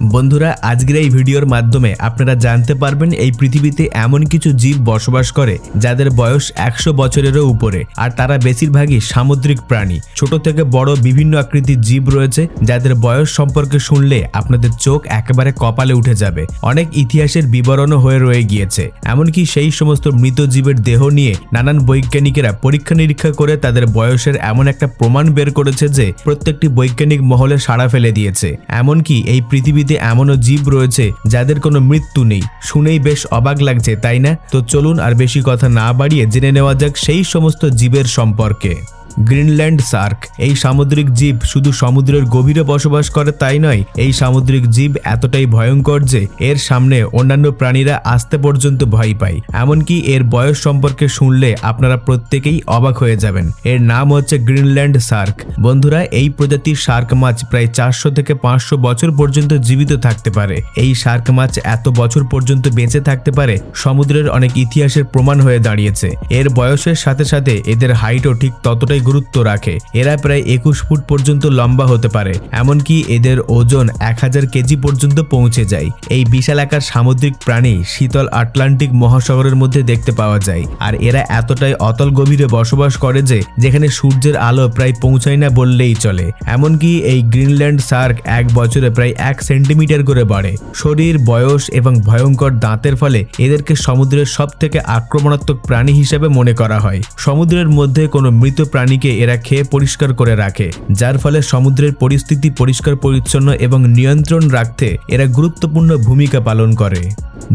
বন্ধুরা, আজকের এই ভিডিওর মাধ্যমে আপনারা জানতে পারবেন এই পৃথিবীতে এমন কিছু জীব বসবাস করে যাদের বয়স একশো বছরেরও উপরে, আর তারা বেশিরভাগই সামুদ্রিক প্রাণী। ছোট থেকে বড় বিভিন্ন আকৃতির জীব রয়েছে যাদের বয়স সম্পর্কে শুনলে আপনাদের চোখ একেবারে কপালে উঠে যাবে। অনেক ইতিহাসের বিবরণও হয়ে রয়ে গিয়েছে। এমনকি সেই সমস্ত মৃত জীবের দেহ নিয়ে নানান বৈজ্ঞানিকেরা পরীক্ষা নিরীক্ষা করে তাদের বয়সের এমন একটা প্রমাণ বের করেছে যে প্রত্যেকটি বৈজ্ঞানিক মহলে সাড়া ফেলে দিয়েছে। এমনকি এই পৃথিবীতে এমনও জীব রয়েছে যাদের কোনো মৃত্যু নেই। শুনেই বেশ অবাক লাগছে, তাই না? তো চলুন আর বেশি কথা না বাড়িয়ে জেনে নেওয়া যাক সেই সমস্ত জীবের সম্পর্কে। Greenland shark. এই সামুদ্রিক জীব শুধু সমুদ্রের গভীরে বসবাস করে তাই নয়, এই সামুদ্রিক জীব এতটাই ভয়ঙ্কর যে এর সামনে অন্যান্য প্রাণীরা আসতে পর্যন্ত ভয় পায়। এমনকি এর বয়স সম্পর্কে শুনলে আপনারা প্রত্যেকেই অবাক হয়ে যাবেন। এর নাম হচ্ছে গ্রিনল্যান্ড সার্ক। বন্ধুরা, এই প্রজাতির শার্ক মাছ প্রায় চারশো থেকে পাঁচশো বছর পর্যন্ত জীবিত থাকতে পারে। এই শার্ক মাছ এত বছর পর্যন্ত বেঁচে থাকতে পারে, সমুদ্রের অনেক ইতিহাসের প্রমাণ হয়ে দাঁড়িয়েছে। এর বয়সের সাথে সাথে এদের হাইটও ঠিক ততটাই গুরুত্ব রাখে। এরা প্রায় একুশ ফুট পর্যন্ত লম্বা হতে পারে, এমনকি এদের ওজন এক হাজার কেজি পর্যন্ত পৌঁছে যায়। এই বিশাল আকার সামুদ্রিক প্রাণী শীতল আটলান্টিক মহাসাগরের মধ্যে দেখতে পাওয়া যায়, আর এরা এতটাই অতল গভীরে বসবাস করে যে, যেখানে সূর্যের আলো প্রায় পৌঁছায় না বললেই চলে। এমনকি এই গ্রিনল্যান্ড সার্ক এক বছরে প্রায় এক সেন্টিমিটার করে বাড়ে। শরীর, বয়স এবং ভয়ঙ্কর দাঁতের ফলে এদেরকে সমুদ্রের সব থেকে আক্রমণাত্মক প্রাণী হিসেবে মনে করা হয়। সমুদ্রের মধ্যে কোনো মৃত প্রাণীকে এরা খেয়ে পরিষ্কার করে রাখে, যার ফলে সমুদ্রের পরিস্থিতি পরিষ্কার পরিচ্ছন্ন এবং নিয়ন্ত্রণ রাখতে এরা গুরুত্বপূর্ণ ভূমিকা পালন করে।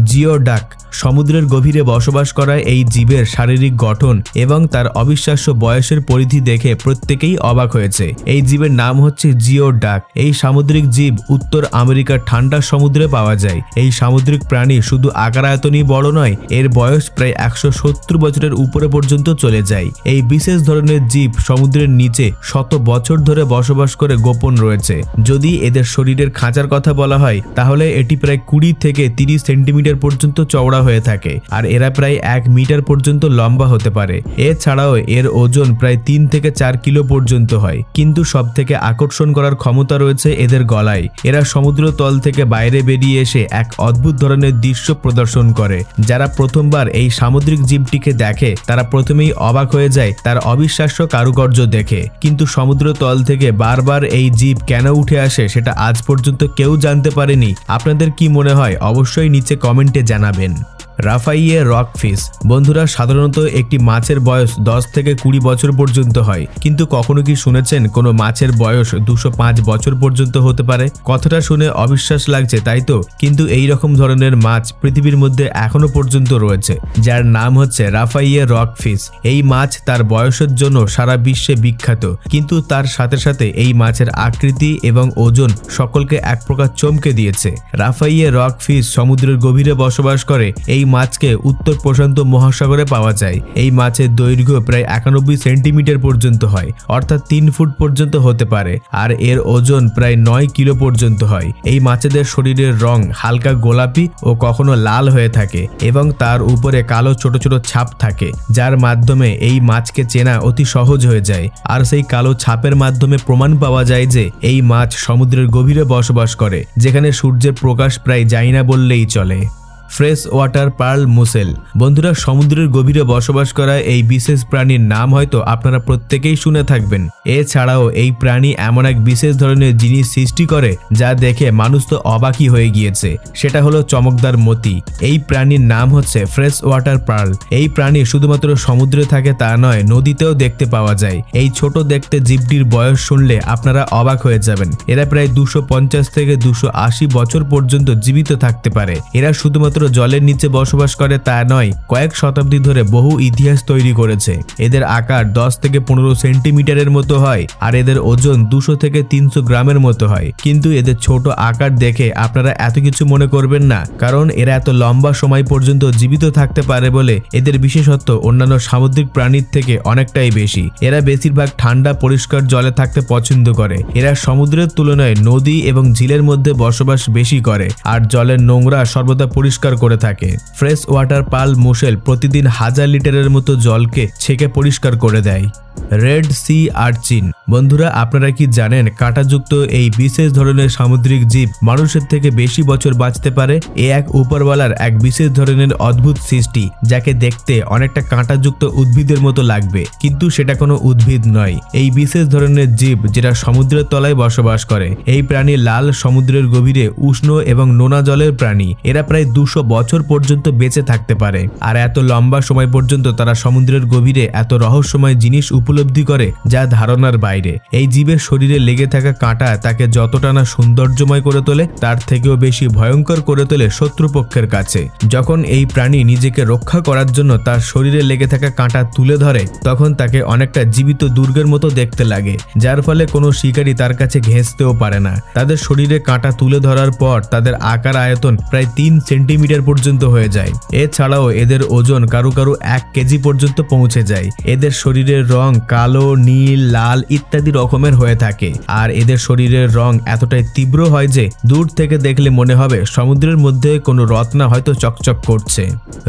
জিও ডাক, সমুদ্রের গভীরে বসবাস করা এই জীবের শারীরিক গঠন এবং তার অবিশ্বাস্য বয়সের পরিধি দেখে প্রত্যেকেই অবাক হয়েছে। এই জীবের নাম হচ্ছে জিও ডাক। এই সামুদ্রিক জীব উত্তর আমেরিকার ঠান্ডা সমুদ্রে পাওয়া যায়। এই সামুদ্রিক প্রাণী শুধু আকার আয়তনই বড় নয়, এর বয়স প্রায় একশো সত্তর বছরের উপরে পর্যন্ত চলে যায়। এই বিশেষ ধরনের জীব সমুদ্রের নিচে শত বছর ধরে বসবাস করে গোপন রয়েছে। যদি এদের শরীরের খাঁচার কথা বলা হয়, তাহলে এটি প্রায় কুড়ি থেকে তিরিশ সেন্টিমিটার পর্যন্ত চওড়া হয়ে থাকে আর এরা প্রায় এক মিটার পর্যন্ত লম্বা হতে পারে। এছাড়াও এর ওজন প্রায় তিন থেকে চার কিলো পর্যন্ত হয়। কিন্তু সব থেকে আকর্ষণ করার ক্ষমতা রয়েছে এদের গলায়। এরা সমুদ্র তল থেকে বাইরে বেরিয়ে এসে এক অদ্ভুত ধরনের দৃশ্য প্রদর্শন করে। যারা প্রথমবার এই সামুদ্রিক জীবটিকে দেখে, তারা প্রথমেই অবাক হয়ে যায়, তার অবিশ্বাস্য কারুকার্য দেখে। কিন্তু সমুদ্র তল থেকে বারবার এই জীব কেন উঠে আসে সেটা আজ পর্যন্ত কেউ জানতে পারেনি। আপনাদের কি মনে হয়? অবশ্যই নিচে কমেন্টে জানাবেন। রাফাইয়ে রক ফিশ বন্ধুরা, সাধারণত একটি মাছের বয়স দশ থেকে কুড়ি বছর পর্যন্ত হয়। কিন্তু কখনো কি শুনেছেন কোনো মাছের বয়স দুশো পাঁচ বছর পর্যন্ত হতে পারে? কথাটা শুনে অবিশ্বাস লাগছে, তাই তো? কিন্তু এই রকম ধরনের মাছ পৃথিবীর মধ্যে এখনও পর্যন্ত রয়েছে, যার নাম হচ্ছে রাফাইয়ে রক ফিশ এই মাছ তার বয়সের জন্য সারা বিশ্বে বিখ্যাত, কিন্তু তার সাথে সাথে এই মাছের আকৃতি এবং ওজন সকলকে এক প্রকার চমকে দিয়েছে। রাফাইয়ে রক ফিশ সমুদ্রের গভীরে বসবাস করে, এই মাছকে উত্তর প্রশান্ত মহাসাগরে পাওয়া যায়। এই মাছের দৈর্ঘ্য প্রায় একানব্বই সেন্টিমিটার পর্যন্ত হয়, অর্থাৎ তিন ফুট পর্যন্ত হতে পারে, আর এর ওজন প্রায় নয় কিলো পর্যন্ত হয়। এই মাছেদের শরীরের রং হালকা গোলাপি ও কখনো লাল হয়ে থাকে এবং তার উপরে কালো ছোট ছোট ছাপ থাকে, যার মাধ্যমে এই মাছকে চেনা অতি সহজ হয়ে যায়। আর সেই কালো ছাপের মাধ্যমে প্রমাণ পাওয়া যায় যে এই মাছ সমুদ্রের গভীরে বসবাস করে, যেখানে সূর্যের প্রকাশ প্রায় যায় না বললেই চলে। Fresh water pearl mussel. বন্ধুরা, সমুদ্রের গভীরে বসবাস করা এই বিশেষ প্রাণীর নাম হয়তো আপনারা প্রত্যেকেই শুনে থাকবেন। এছাড়াও এই প্রাণী এমন এক বিশেষ ধরনের জিনিস সৃষ্টি করে যা দেখে মানুষ তো অবাকই হয়ে গিয়েছে। সেটা হলো চমকদার মতি। এই প্রাণীর নাম হচ্ছে ফ্রেশ ওয়াটার পার্ল। এই প্রাণী শুধুমাত্র সমুদ্রে থাকে তা নয়, নদীতেও দেখতে পাওয়া যায়। এই ছোট দেখতে জীবটির বয়স শুনলে আপনারা অবাক হয়ে যাবেন। এরা প্রায় দুশো পঞ্চাশ থেকে দুশো আশি বছর পর্যন্ত জীবিত থাকতে পারে। এরা শুধুমাত্র জলের নিচে বসবাস করে তা নয়, কয়েক শতাব্দী ধরে বহু ইতিহাস তৈরি করেছে। এদের আকার দশ থেকে পনেরো সেন্টিমিটারের মতো হয় আর এদের ওজন দুশো থেকে তিনশো গ্রামের মতো হয়। কিন্তু এদের ছোট আকার দেখে আপনারা এত কিছু মনে করবেন না, কারণ এরা এত লম্বা সময় পর্যন্ত জীবিত থাকতে পারে বলে এদের বিশেষত্ব অন্যান্য সামুদ্রিক প্রাণীর থেকে অনেকটাই বেশি। এরা বেশিরভাগ ঠান্ডা, পরিষ্কার জলে থাকতে পছন্দ করে। এরা সমুদ্রের তুলনায় নদী এবং ঝিলের মধ্যে বসবাস বেশি করে, আর জলের নোংরা সর্বদা পরিষ্কার পরিষ্কার করে থাকে। ফ্রেশ ওয়াটার পাল মোশেল প্রতিদিন হাজার লিটারের মতো জলকে ছেঁকে পরিষ্কার করে দেয়। রেড সি আর্চিন বন্ধুরা, আপনারা কি জানেন কাঁটাযুক্ত এই বিশেষ ধরনের সামুদ্রিক জীব মানুষের থেকে বেশি বছর বাঁচতে পারে? এ এক উপরওয়ালার এক বিশেষ ধরনের অদ্ভুত সৃষ্টি, যাকে দেখতে অনেকটা কাঁটাযুক্ত উদ্ভিদের মতো লাগবে। কিন্তু সেটা কোনো উদ্ভিদ নয়। এই বিশেষ ধরনের জীব যেটা সমুদ্রের তলায় বসবাস করে, এই প্রাণী লাল সমুদ্রের গভীরে উষ্ণ এবং নোনা জলের প্রাণী। এরা প্রায় দুশো বছর পর্যন্ত বেঁচে থাকতে পারে। আর এত লম্বা সময় পর্যন্ত তারা সমুদ্রের গভীরে এত রহস্যময় জিনিস উপলব্ধি করে, যা ধারণার বাইরে। এই জীবের শরীরে লেগে থাকা কাঁটা তাকে যতটা না সৌন্দর্যময় করে তোলে, তার থেকেও বেশি ভয়ঙ্কর করে তোলে শত্রুপক্ষের কাছে। যখন এই প্রাণী নিজেকে রক্ষা করার জন্য তার শরীরে লেগে থাকা কাঁটা তুলে ধরে, তখন তাকে অনেকটা জীবিত দুর্গের মতো দেখতে লাগে, যার ফলে কোনো শিকারী তার কাছে ঘেঁচতেও পারে না। তাদের শরীরে কাঁটা তুলে ধরার পর তাদের আকার আয়তন প্রায় তিন সেন্টিমিটার পর্যন্ত হয়ে যায়। এছাড়াও এদের ওজন কারু কারু এক কেজি পর্যন্ত পৌঁছে যায়। এদের শরীরের রং কালো, নীল, লাল ইত্যাদি রকমের হয়ে থাকে। আর এদের শরীরের রং এতটাই তীব্র হয় যে দূর থেকে দেখলে মনে হবে সমুদ্রের মধ্যে কোনো রত্না হয়তো চকচক করছে।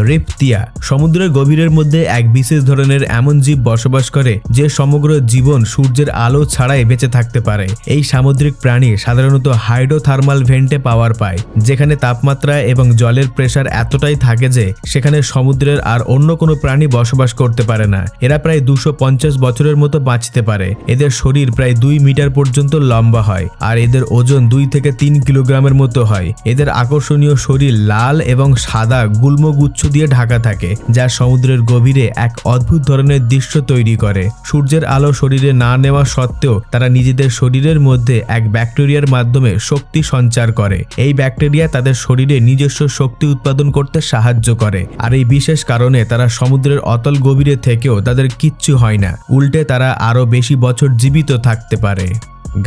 রিপতিয়া সমুদ্রের গভীরের মধ্যে এক বিশেষ ধরনের এমন জীব বসবাস করে যে সমগ্র জীবন সূর্যের আলো ছাড়াই বেঁচে থাকতে পারে। এই সামুদ্রিক প্রাণী সাধারণত হাইড্রোথার্মাল ভেন্টে পাওয়ার পায়, যেখানে তাপমাত্রা এবং জলের প্রেসার এতটাই থাকে যে সেখানে সমুদ্রের আর অন্য কোনো প্রাণী বসবাস করতে পারে না। এরা প্রায় দুশো পঞ্চাশ বছরের মতো বাঁচতে পারে। এদের শরীর প্রায় দুই মিটার পর্যন্ত লম্বা হয় আর এদের ওজন দুই থেকে তিন কিলোগ্রামের মতো হয়। এদের আকর্ষণীয় শরীর লাল এবং সাদা গুল্মগুচ্ছ দিয়ে ঢাকা থাকে, যা সমুদ্রের গভীরে এক অদ্ভুত ধরনের দৃশ্য তৈরি করে। সূর্যের আলো শরীরে না নেওয়া সত্ত্বেও তারা নিজেদের শরীরের মধ্যে এক ব্যাকটেরিয়ার মাধ্যমে শক্তি সঞ্চার করে। এই ব্যাকটেরিয়া তাদের শরীরে নিজস্ব শক্তি উৎপাদন করতে সাহায্য করে। আর এই বিশেষ কারণে তারা সমুদ্রের অতল গভীরে থেকেও তাদের কিচ্ছু হয় না। উল্টে তারা আরও বেশি বছর জীবিত থাকতে পারে।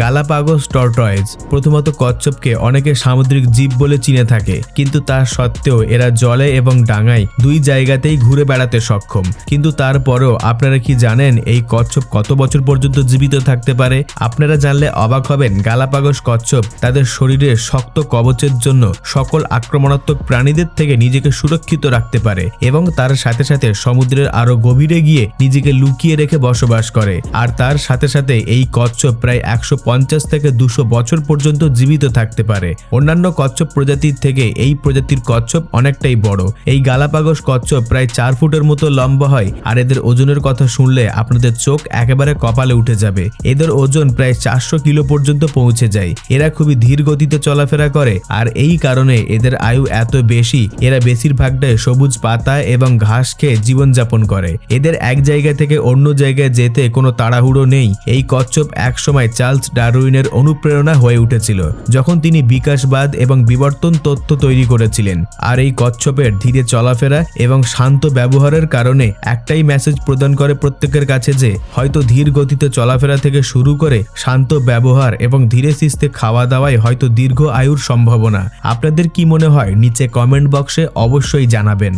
গালাপাগোস টর্টয়েজ প্রথমত কচ্ছপকে অনেকে সামুদ্রিক জীব বলে চিনে থাকে, কিন্তু তা সত্ত্বেও এরা জলে এবং ডাঙায় দুই জায়গাতেই ঘুরে বেড়াতে সক্ষম। কিন্তু তারপরেও আপনারা কি জানেন এই কচ্ছপ কত বছর পর্যন্ত জীবিত থাকতে পারে? আপনারা জানলে অবাক হবেন, গালাপাগোস কচ্ছপ তাদের শরীরে শক্ত কবচের জন্য সকল আক্রমণাত্মক প্রাণীদের থেকে নিজেকে সুরক্ষিত রাখতে পারে এবং তার সাথে সাথে সমুদ্রের আরও গভীরে গিয়ে নিজেকে লুকিয়ে রেখে বসবাস করে। আর তার সাথে সাথে এই কচ্ছপ প্রায় একশো পঞ্চাশ থেকে দুশো বছর পর্যন্ত জীবিত থাকতে পারে। অন্যান্য কচ্ছপ প্রজাতির থেকে এই প্রজাতির কচ্ছপ অনেকটাই বড়। এই গালাপাগস কচ্ছপ প্রায় চার ফুটের মতো লম্বা হয় আর এদের ওজনের কথা শুনলে আপনাদের চোখ একেবারে কপালে উঠে যাবে। এদের ওজন প্রায় চারশো কিলো পর্যন্ত পৌঁছে যায়। এরা খুবই ধীর গতিতে চলাফেরা করে আর এই কারণে এদের আয়ু এত বেশি, এরা বেশিরভাগটাই সবুজ পাতা এবং ঘাস খেয়ে জীবনযাপন করে। এদের এক জায়গা থেকে অন্য জায়গায় যেতে কোনো তাড়াহুড়ো নেই। এই কচ্ছপ একসময় চার্লস ডারউইনের অনুপ্রেরণা হয়ে উঠেছিল, যখন তিনি বিকাশবাদ এবং বিবর্তন তত্ত্ব তৈরি করেছিলেন। আর এই কচ্ছপের ধীরে চলাফেরা এবং শান্ত ব্যবহারের কারণে একটাই মেসেজ প্রদান করে প্রত্যেকের কাছে যে, হয়তো ধীর গতিতে চলাফেরা থেকে শুরু করে শান্ত ব্যবহার এবং ধীরে সিস্তে খাওয়া দাওয়ায় হয়তো দীর্ঘ আয়ুর সম্ভাবনা। আপনাদের কি মনে হয়? নিচে কমেন্ট বক্সে অবশ্যই জানাবেন।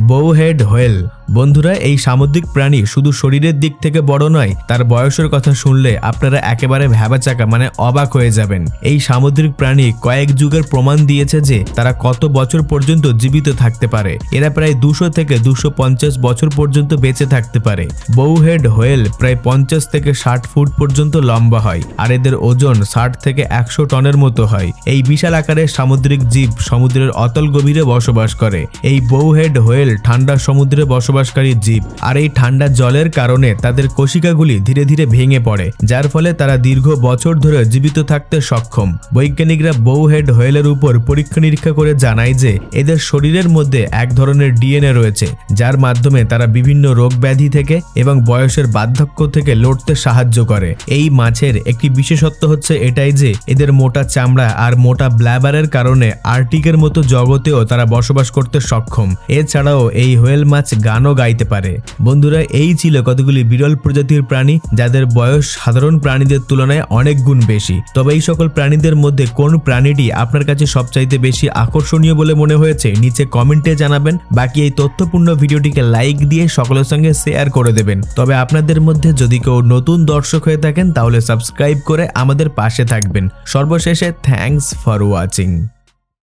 Bowhead whale. বন্ধুরা, এই সামুদ্রিক প্রাণী শুধু শরীরের দিক থেকে বড় নয়, তার বয়সের কথা শুনলে আপনারা একেবারে ভ্যাবাচাকা মানে অবাক হয়ে যাবেন। এই সামুদ্রিক প্রাণী কয়েক যুগের প্রমাণ দিয়েছে যে তারা কত বছর পর্যন্ত জীবিত থাকতে পারে। এরা প্রায় দুশো থেকে দুশো বছর পর্যন্ত বেঁচে থাকতে পারে। বউহেড হোয়েল প্রায় পঞ্চাশ থেকে ষাট ফুট পর্যন্ত লম্বা হয়, আর এদের ওজন ষাট থেকে একশো টনের মতো হয়। এই বিশাল আকারের সামুদ্রিক জীব সমুদ্রের অতল গভীরে বসবাস করে। এই বউহেড হোয়েল ঠান্ডা সমুদ্রে বসবাসকারী জীব আর এই ঠান্ডা জলের কারণে তাদের কোশিকাগুলি ধীরে ধীরে ভেঙে পড়ে, যার ফলে তারা দীর্ঘ বছর ধরে জীবিত থাকতে সক্ষম। বৈজ্ঞানিকরা বউ হেড হোয়েলের উপর পরীক্ষা নিরীক্ষা করে জানায় যে, এদের শরীরের মধ্যে এক ধরনের ডিএনএ রয়েছে, যার মাধ্যমে তারা বিভিন্ন রোগ ব্যাধি থেকে এবং বয়সের বার্ধক্য থেকে লড়তে সাহায্য করে। এই মাছের একটি বিশেষত্ব হচ্ছে এটাই যে, এদের মোটা চামড়া আর মোটা ব্ল্যাবারের কারণে আর্টিকের মতো জগতেও তারা বসবাস করতে সক্ষম। এছাড়াও এই হোয়েল মাছ গানও গাইতে পারে। বন্ধুরা, এই ছিল কতগুলি বিরল প্রজাতির প্রাণী, যাদের বয়স সাধারণ প্রাণীদের তুলনায় অনেক গুণ বেশি। তবে এই সকল প্রাণীদের মধ্যে কোন প্রাণীটি আপনার কাছে সবচাইতে বেশি আকর্ষণীয় বলে মনে হয়েছে, নিচে কমেন্টে জানাবেন। বাকি এই তথ্যপূর্ণ ভিডিওটিকে লাইক দিয়ে সকলের সঙ্গে শেয়ার করে দেবেন। তবে আপনাদের মধ্যে যদি কেউ নতুন দর্শক হয়ে থাকেন, তাহলে সাবস্ক্রাইব করে আমাদের পাশে থাকবেন। সর্বশেষে থ্যাঙ্কস ফর ওয়াচিং।